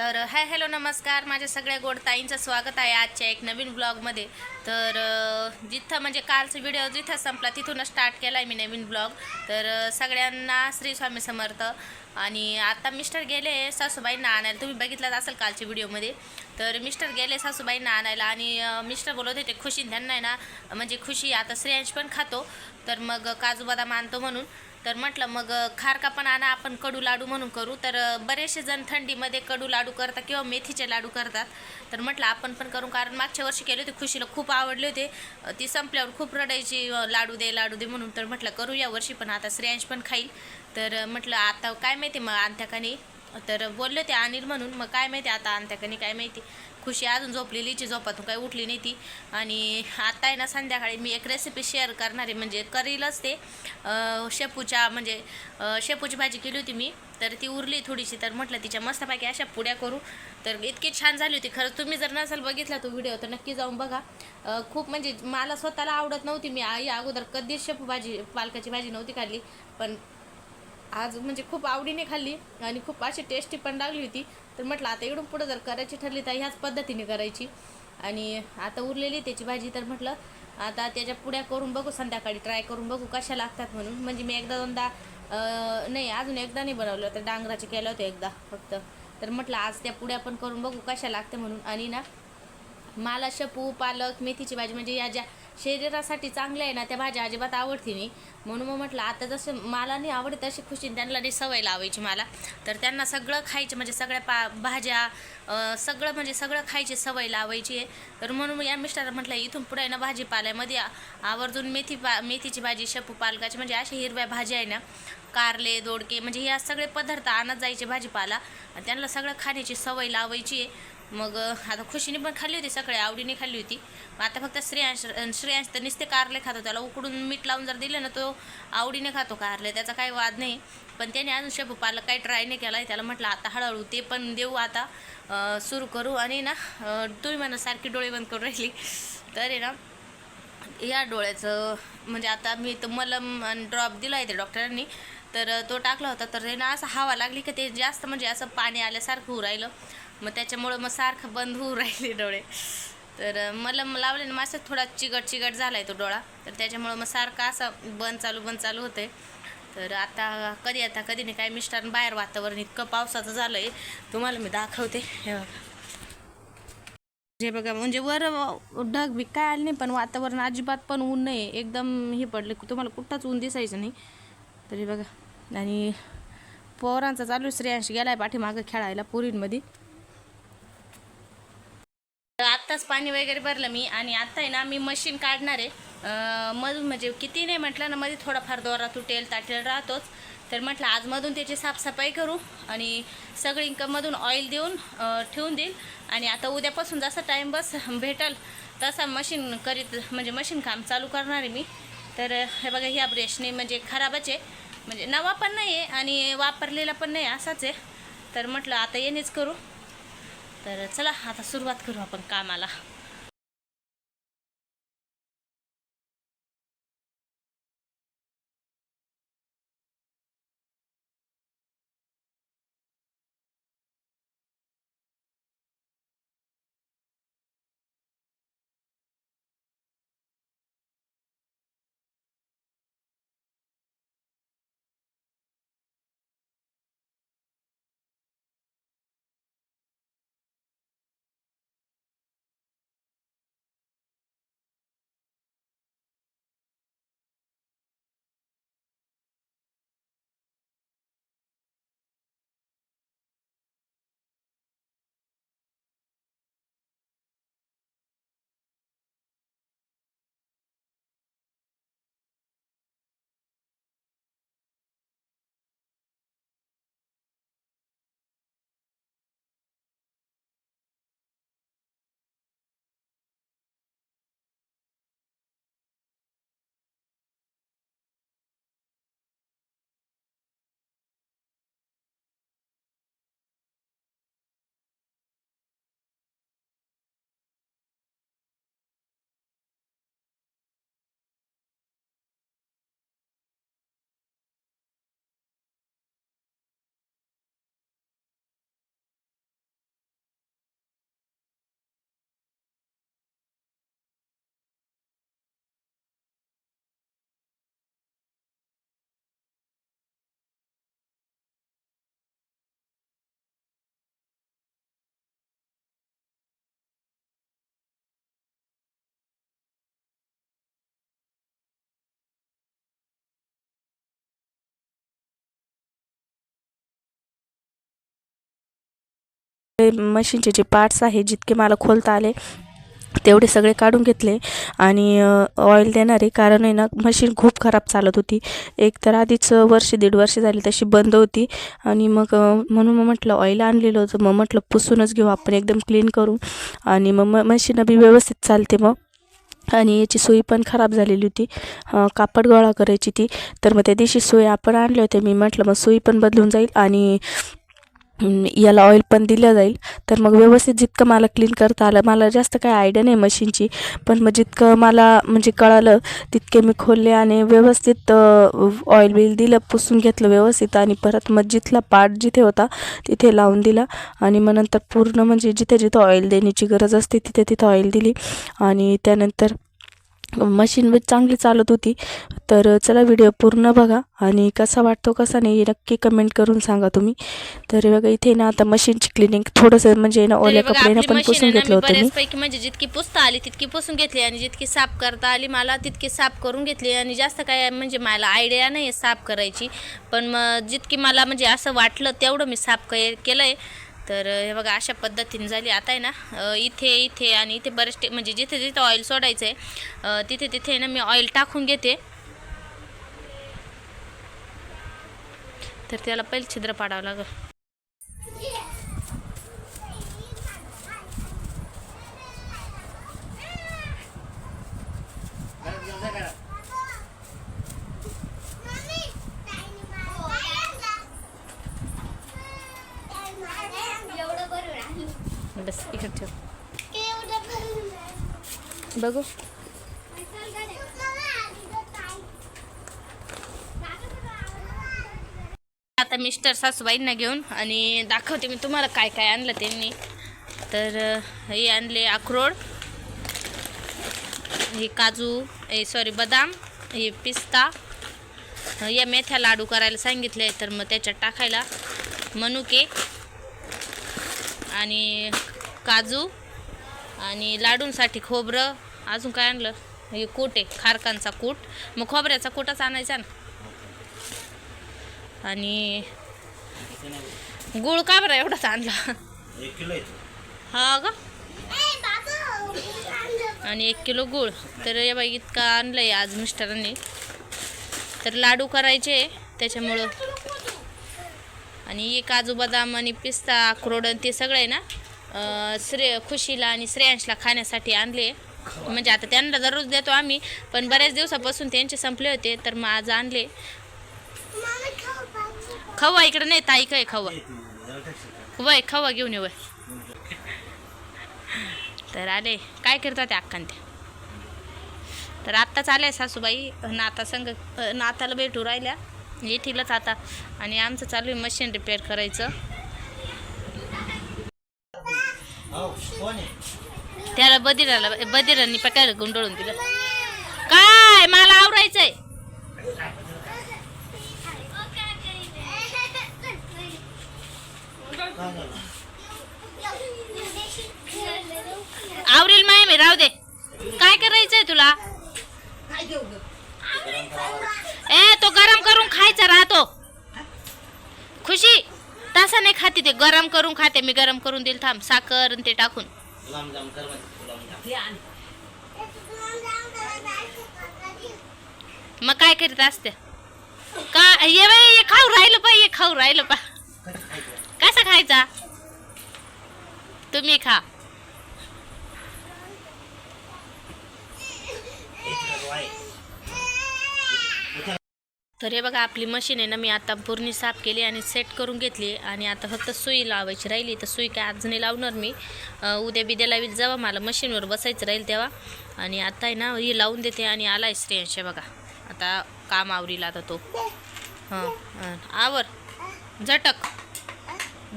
तर hi hello नमस्कार. माझ्या सगळ्या गोड ताईंचं स्वागत आहे आजच्या एक नवीन ब्लॉगमध्ये तर जिथं म्हणजे कालचा व्हिडिओ जिथं संपला तिथूनच स्टार्ट केला आहे मी नवीन ब्लॉग तर सगळ्यांना श्री स्वामी समर्थ. आणि आता मिस्टर गेले सासूबाईंना आणायला. तुम्ही बघितलं असेल कालच्या व्हिडिओमध्ये. तर मिस्टर गेले सासूबाईंना आणायला. आणि मिस्टर बोलत होते खुशी त्यांना आहे ना म्हणजे खुशी आता श्रेयांश पण खातो. तर मग काजू बदाम आणतो म्हणून. तर म्हटलं मग खारका पण आणा आपण कडू लाडू म्हणून करू. तर बरेचसे जण थंडीमध्ये कडू लाडू करतात किंवा मेथीचे लाडू करतात. तर म्हटलं आपण पण करू. कारण मागच्या वर्षी केले होते खुशीला खूप आवडले होते. ती संपल्यावर खूप रडायची लाडू दे लाडू दे म्हणून. तर म्हटलं करू या वर्षी पण आता श्रेयांश पण खाईल. तर म्हटलं आता काय माहिती मग आणत्याकानी तर बोलले ते अनिल म्हणून मग काय माहिती आता आणत्याकानी काय माहिती. खुशी अजून झोपलेलीची झोपातून काही उठली नाही ती. आणि आता आहे ना संध्याकाळी मी एक रेसिपी शेअर करणार आहे म्हणजे करीलच ते. शेपूच्या म्हणजे शेपूची भाजी केली होती मी तर ती उरली थोडीशी तर म्हटलं तिच्या मस्तपैकी अशा पुड्या करू. तर इतकी छान झाली होती खरंच तुम्ही जर नसेल बघितला तो व्हिडिओ तर नक्की जाऊन बघा. खूप म्हणजे मला स्वतःला आवडत नव्हती मी आई अगोदर कधीच शेपू भाजी पालकाची भाजी नव्हती खाल्ली. पण आज म्हणजे खूप आवडीने खाल्ली आणि खूप अशी टेस्टी पण लागली होती. तर म्हटलं आता इकडून पुढं जर करायची ठरली तर ह्याच पद्धतीने करायची. आणि आता उरलेली त्याची भाजी तर म्हटलं आता त्याच्या पुड्या करून बघू संध्याकाळी ट्राय करून बघू कशा लागतात म्हणून. म्हणजे मी एकदा दोनदा नाही अजून एकदा नाही बनवलं तर डांगराचे केलं होतं एकदा फक्त. तर म्हटलं आज त्या पुड्या पण करून बघू कशा लागते म्हणून. आणि ना मला शेपू पालक मेथीची भाजी म्हणजे या ज्या शरीरासाठी चांगल्या आहे ना त्या भाज्या अजिबात आवडती नाही. म्हणून मग म्हटलं आता जसं मला नाही आवडत तशी खुशी त्यांना नाही सवय लावायची मला. तर त्यांना सगळं खायचे म्हणजे सगळ्या पा भाज्या सगळं म्हणजे सगळं खायची सवय लावायची आहे. तर म्हणून मग या मिस्टर म्हटलं इथून पुढे आहे ना भाजीपाल्यामध्ये आवर्जून मेथी पा मेथीची भाजी शेपू पालकाची म्हणजे अशा हिरव्या भाज्या आहे ना कारले दोडके म्हणजे या सगळे पदार्थ आणत जायचे भाजीपाला. आणि त्यांना सगळं खाण्याची सवय लावायची आहे. मग आता खुशीने पण खाल्ली होती सकाळी आवडीने खाल्ली होती. मग आता फक्त श्रेयांश श्रेयांश तर नुसते कारले खातो त्याला उकडून मीठ लावून जर दिलं ना तो आवडीने खातो कारले त्याचा काही वाद नाही. पण त्याने अजून शेपू पालक काही ट्राय नाही केला त्याला म्हटलं आता हळूहळू ते पण देऊ आता सुरू करू. आणि ना तुम्ही म्हणा सारखी डोळे बंद करून राहिली. तर आहे ना या डोळ्याचं म्हणजे आता मी तर मलम ड्रॉप दिला आहे ते डॉक्टरांनी तर तो टाकला होता तर ना असं हवा लागली की ते जास्त म्हणजे असं पाणी आल्यासारखं होऊ राहिलं. मग त्याच्यामुळं मग सारखं बंद होऊ राहिले डोळे. तर मलम लावले ना माझं थोडा चिकट चिगट झाला आहे तो डोळा. तर त्याच्यामुळं मग सारखं असं बंद चालू बंद चालू होतं तर आता कधी आता कधी नाही काय मिस्टर बाहेर वातावरण इतकं पावसाचं झालं आहे तुम्हाला मी दाखवते. हे बघा. बघा म्हणजे वर ढग बी काय आले नाही पण वातावरण अजिबात पण ऊन नाही एकदम हे पडले. तुम्हाला कुठंच ऊन दिसायचं नाही. तरी बघा. आणि पोरांचा चालू आहे, गेला आहे पाठीमागं खेळायला पुरींमध्ये आत्ताच पाणी वगैरे भरलं मी आणि आत्ता आहे ना मी मशीन काढणार आहे. मधून म्हणजे किती नाही म्हटलं ना मध्ये थोडाफार दोरा तुटेल ताटेल राहतोच. तर म्हटलं आजमधून त्याची साफसफाई करू आणि सगळी मधून ऑइल देऊन ठेवून देईल. आणि आता उद्यापासून जसा टाईम बस भेटल तसा मशीन करीत म्हणजे मशीन काम चालू करणार आहे मी. तर हे बघा ह्या ब्रशने म्हणजे खराबच आहे. म्हणजे नवा पण नाही आहे आणि वापरलेला पण नाही असाच आहे. तर म्हटलं आता येणेच करू. तर चला आता सुरुवात करू आपण कामाला. सगळे मशीनचे जे पार्ट्स आहे जितके मला खोलता आले तेवढे सगळे काढून घेतले. आणि ऑइल देणारे कारण आहे ना मशीन खूप खराब चालत होती. एक तर आधीच वर्ष दीड वर्ष झाली तशी बंद होती. आणि मग म्हणून मग म्हटलं ऑइल आणलेलं होतं. मग म्हटलं पुसूनच घेऊ आपण एकदम क्लीन करू. आणि मग म मशीन बी व्यवस्थित चालते मग. आणि याची सुई पण खराब झालेली होती. कापड गोळा करायची ती. तर मग त्या दिवशी सुई आपण आणले होते मी म्हटलं मग सुई पण बदलून जाईल. आणि याला ऑइल पण दिलं जाईल. तर मग व्यवस्थित जितकं मला क्लीन करता आलं मला जास्त काही आयडिया नाही मशीनची पण मग जितकं मला म्हणजे कळालं तितके मी खोलले आणि व्यवस्थित ऑइल बिल दिलं पुसून घेतलं व्यवस्थित आणि परत मग जिथला पार्ट जिथे होता तिथे लावून दिला. आणि मग नंतर पूर्ण म्हणजे जिथे जिथं ऑइल देण्याची गरज असते तिथे तिथं ऑइल दिली. आणि त्यानंतर मशीन बी चांगली चालत होती. तर चला व्हिडिओ पूर्ण बघा आणि कसा वाटतो कसा नाही नक्की कमेंट करून सांगा तुम्ही. तर बघा इथे ना आता मशीनची क्लिनिंग थोडंसं म्हणजे ना ओल्या कपड्याने पण पुसून घेतलं होतं बऱ्याचपैकी म्हणजे जितकी पुसता आली तितकी पुसून घेतली आणि जितकी साफ करता आली मला तितकी साफ करून घेतली आणि जास्त काय म्हणजे मला आयडिया नाही आहे साफ करायची. पण मग जितकी मला म्हणजे असं वाटलं तेवढं मी साफ केलं आहे तर हे बघा अशा पद्धतीने झाली. आता आहे ना इथे इथे आणि इथे बरेच म्हणजे जिथे जिथे ऑइल सोडायचं आहे तिथे तिथे ना मी ऑइल टाकून घेते. तर त्याला पहिले छिद्र पाडावं लागेल. Yeah इकडे ठेव बघू. आता मिस्टर सासूबाईंना घेऊन आणि दाखवते मी तुम्हाला काय काय आणलं त्यांनी. तर हे आणले अक्रोड हे काजू हे सॉरी बदाम हे पिस्ता या मेथ्या लाडू करायला सांगितले तर मग त्याच्यात टाकायला मनुके आणि काजू आणि लाडूंसाठी खोबरं अजून काय आणलं? हे कूट आहे खारकांचा कूट. मग खोबऱ्याचा कूटच आणायचा ना. आणि गुळ का बरं एवढाच आणला. हा ग. आणि एक किलो गुळ. तर या बाई इतका आणलंय आज मिस्टरांनी. तर लाडू करायचे त्याच्यामुळं. आणि हे काजू बदाम आणि पिस्ता अक्रोड ते सगळे ना श्रे खुशीला आणि श्रेयांशला खाण्यासाठी आणले. म्हणजे आता त्यांना दररोज देतो आम्ही पण बऱ्याच दिवसापासून त्यांचे संपले होते तर मग आज आणले. खवा इकडे नाही ताई काय खवा. वय खवा घेऊन ये वय. तर आले. काय करतात ते अक्कान ते तर आत्ताच आल्या सासूबाई नाता संग नाताला भेटू राहिल्या. येथीलच आता. आणि आमचं चालू आहे मशीन रिपेअर करायचं. हो, त्याला बदिराला बदिरांनी पटायला गुंडळून दिलं? काय? मला आवरायचंय. काय आवरेल माय मी राहू दे. काय करायचंय तुला? ए तो गरम करून खायचा राहतो. खुशी तसा नाही खाते ते. गरम करून खाते. मी गरम करून दिल थांब. साखर ते टाकून. मग काय करीत असते? का ये बाई हे खाऊ राहिलं पा हे खाऊ राहिलं पा कसा खायचा? तुम्ही खा एक किलो आहे तर हे बघा आपली मशीन आहे ना मी आता पूर्ण साफ केली आणि सेट करून घेतली. आणि आता फक्त सुई लावायची राहिली. तर सुई काय आज नाही लावणार मी. उद्या बिद्या लावील जावा. मला मशीनवर बसायचं राहील तेव्हा. आणि आता आहे ना ही लावून देते आणि आला आहे हे बघा. आता काम आवरील आता तो. हां आवर. झटक.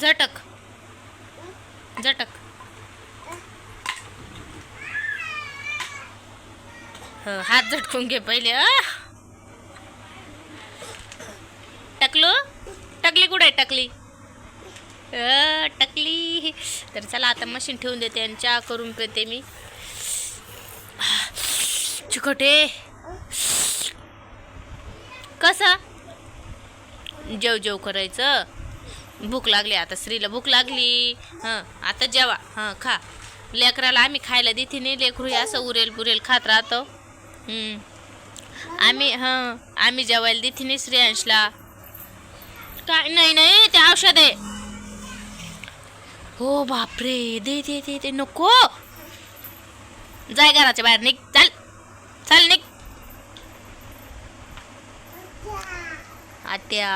झटक. झटक. हं, हात झटकून घे पहिले अ टकलो टकली कुठे आहे टकली? टकली. तर चला आता मशीन ठेवून देते आणि चहा करून पिते मी. चिकटे. कसा? जेव जेव करायचं. भूक लागली आता स्त्रीला भूक लागली. हं आता जेवा. हं खा. लेकराला आम्ही खायला देते नाही लेकरू हे असं उरेल पुरेल खात राहतो. आम्ही हं आम्ही जेवायला देते नाही श्रेयांशला. काय नाही नाही ते औषध आहे. हो बापरे दे दे दे दे नको. जाय घराच्या बाहेर निघ चाल चाल निघ. आत्या.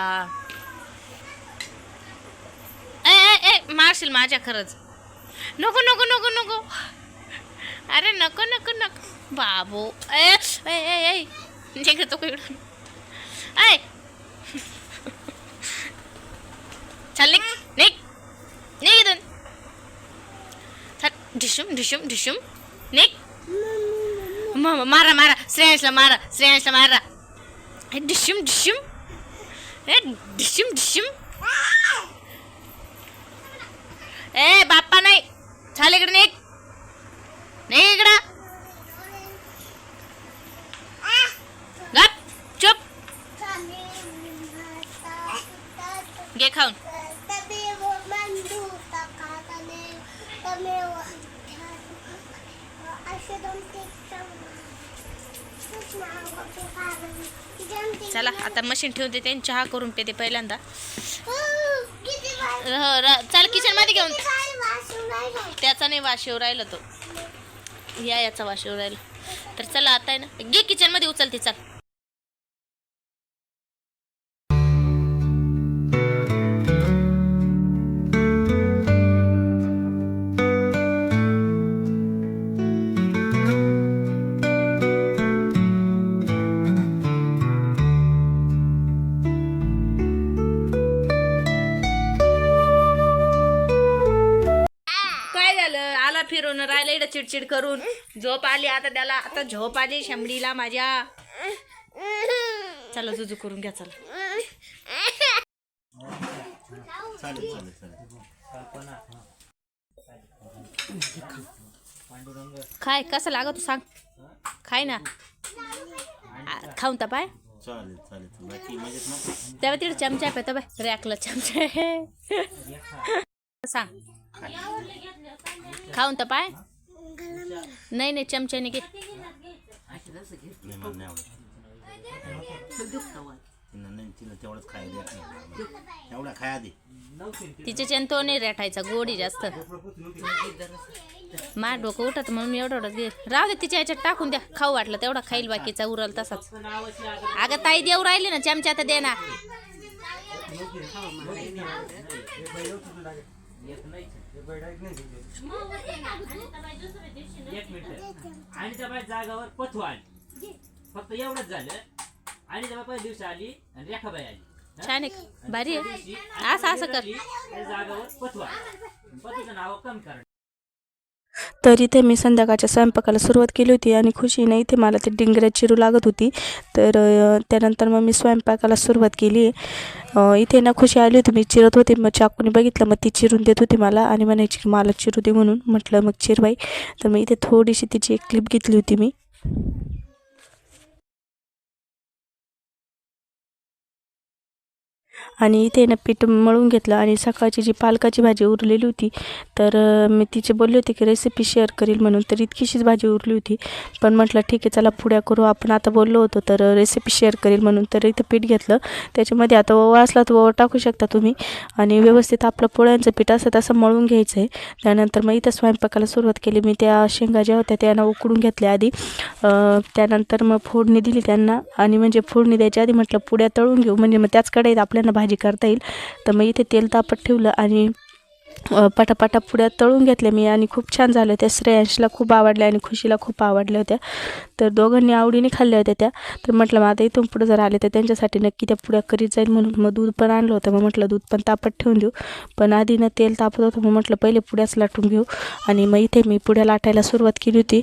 ए ए ए मारशील माझ्या खरंच. नको नको नको नको. अरे नको नको नको. बाबू ए ए ए ए. निघतो का इकडून ऐ चल निघ निघ निघ इथून चल ढिशुम ढिशुम ढिशुम निघ म- म- मारा मारा श्रेयांशला मारा श्रेयांशला मारा ए, डिशुम डिशुम ए डिशुम डिशुम ए बाप्पा नाही चाल इकडे निघ निघ इकडं गप चुप घे खाऊन चला आता मशीन ठेवून देते आणि चहा करून पेते पहिल्यांदा. चल किचनमध्ये घेऊन. त्याचा नाही वास येऊ राहिला तो. या याचा वास येऊ राहिला. तर चला आता आहे ना. घे किचनमध्ये उचलते चल. फिरून राहिला इकडं चिडचिड करून. झोप आली आता त्याला आता झोप आली शंभडीला माझ्या. चला जुजू करून घ्या चला. खाय कसं लागत सांग. खाय ना. खाऊन तर पाय. तेव्हा तिकडे चमचा आहे बाय रॅकला चमचा सांग. खाऊन तर पाय. नाही नाही चमच्याने घे. नाही नाही तिला तेवढंच खायला खाया दे तो नाही रेटायचा गोडी जास्त. मार डोकं उठत म्हणून मी एवढं एवढं राहू दे तिच्या याच्यात टाकून द्या. खाऊ वाटलं तेवढा खाईल बाकीचा उरल तसाच. अगं ताई देऊ राहिली ना चमच्या तर दे ना. एक मिनिट. आणि त्या बाई जागावर पथू आली. फक्त एवढंच झालं. आणि त्या पहिल्या दिवशी आली आणि रेखाबाई आली. हं? छान आहे. भारी असं असं कर. जागावर पथू आली. पथूचं नाव कमी करणं. तर इथे मी संध्याकाळच्या स्वयंपाकाला सुरुवात केली होती आणि खुशीने इथे मला ते डिंगऱ्या चिरू लागत होती. तर त्यानंतर मग मी स्वयंपाकाला सुरुवात केली. आहे इथे ना खुशी आली होती मी चिरत होते. मग चाकूने बघितलं मग ती चिरून देत होती मला आणि म्हणायची की मला चिरू दे म्हणून. म्हटलं मग चिरबाई तर मग इथे थोडीशी तिची एक क्लिप घेतली होती मी. आणि इथे ना पीठ मळून घेतलं आणि सकाळची जी पालकाची भाजी उरलेली होती तर मी तिचे बोलले होते की रेसिपी शेअर करील म्हणून तर इतकीशीच भाजी उरली होती. पण म्हटलं ठीक आहे चला पुड्या करू आपण आता बोललो होतो तर रेसिपी शेअर करील म्हणून. तर इथं पीठ घेतलं. त्याच्यामध्ये आता ओवा असला तर ओवा टाकू शकता तुम्ही. आणि व्यवस्थित आपलं पोळ्यांचं पीठ असं तसं मळून घ्यायचं आहे त्यानंतर मग इथं स्वयंपाकाला सुरुवात केली. मी त्या शेंगा ज्या होत्या त्यांना उकडून घेतल्या आधी. त्यानंतर मग फोडणी दिली त्यांना. आणि म्हणजे फोडणी द्यायच्या आधी म्हटलं पुड्या तळून घेऊ. म्हणजे मग त्याच कढईत आपल्याला भाजी करता येईल. तर मग इथे तेल तापत ठेवलं आणि पटापटा पुड्या तळून घेतल्या मी आणि खूप छान झाल्या होत्या. श्रेयांशला खूप आवडल्या आणि खुशीला खूप आवडल्या होत्या. तर दोघांनी आवडीने खाल्ल्या होत्या त्या. तर म्हटलं मग आता इथून पुढे जर आले तर त्यांच्यासाठी नक्की त्या पुड्या करीत जाईल म्हणून मग दूध पण आणलं होतं. मग म्हटलं दूध पण तापत ठेवून देऊ. पण आधी ना तेल तापत होतं. मग म्हटलं पहिले पुड्याच लाटून घेऊ. आणि मग इथे मी पुड्या लाटायला सुरुवात केली होती.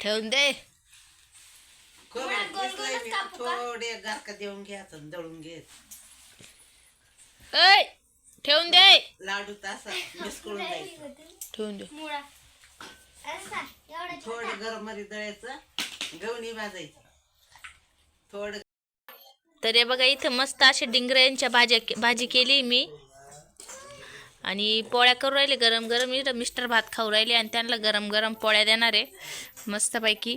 ठेवून दे. थोडे गारका देऊन घ्यायचं दळून ऐ ठेवून दे. लाडू तसा मिसकळून द्यायचं ठेवून दे. मुळा. असा एवढं थोडं गरममध्ये दळायचं गवणी भाजायचं. थोडं तर हे बघा इथं मस्त अशा डिंगऱ्यांच्या भाज्या भाजी केली मी. आणि पोळ्या करू राहिले गरम गरम इथं मिस्टर भात खाऊ राहिले आणि त्यांना गरम गरम पोळ्या देणार आहे. मस्तपैकी.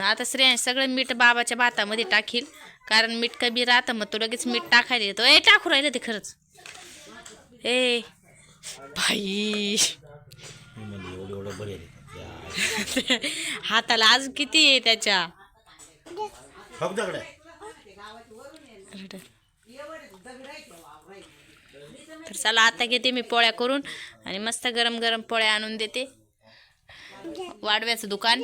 आता श्रेयांश सगळं मीठ बाबाच्या भातामध्ये टाकील. कारण मीठ कमी राहतं मग तो लगेच मीठ टाकायला येतो. ए टाकू राहिलं ते खरंच. ए भाई मी. हाताला आज किती आहे त्याच्या? तर चला आता घेते मी पोळ्या करून आणि मस्त गरम गरम पोळ्या आणून देते. वाडव्याचं दुकान.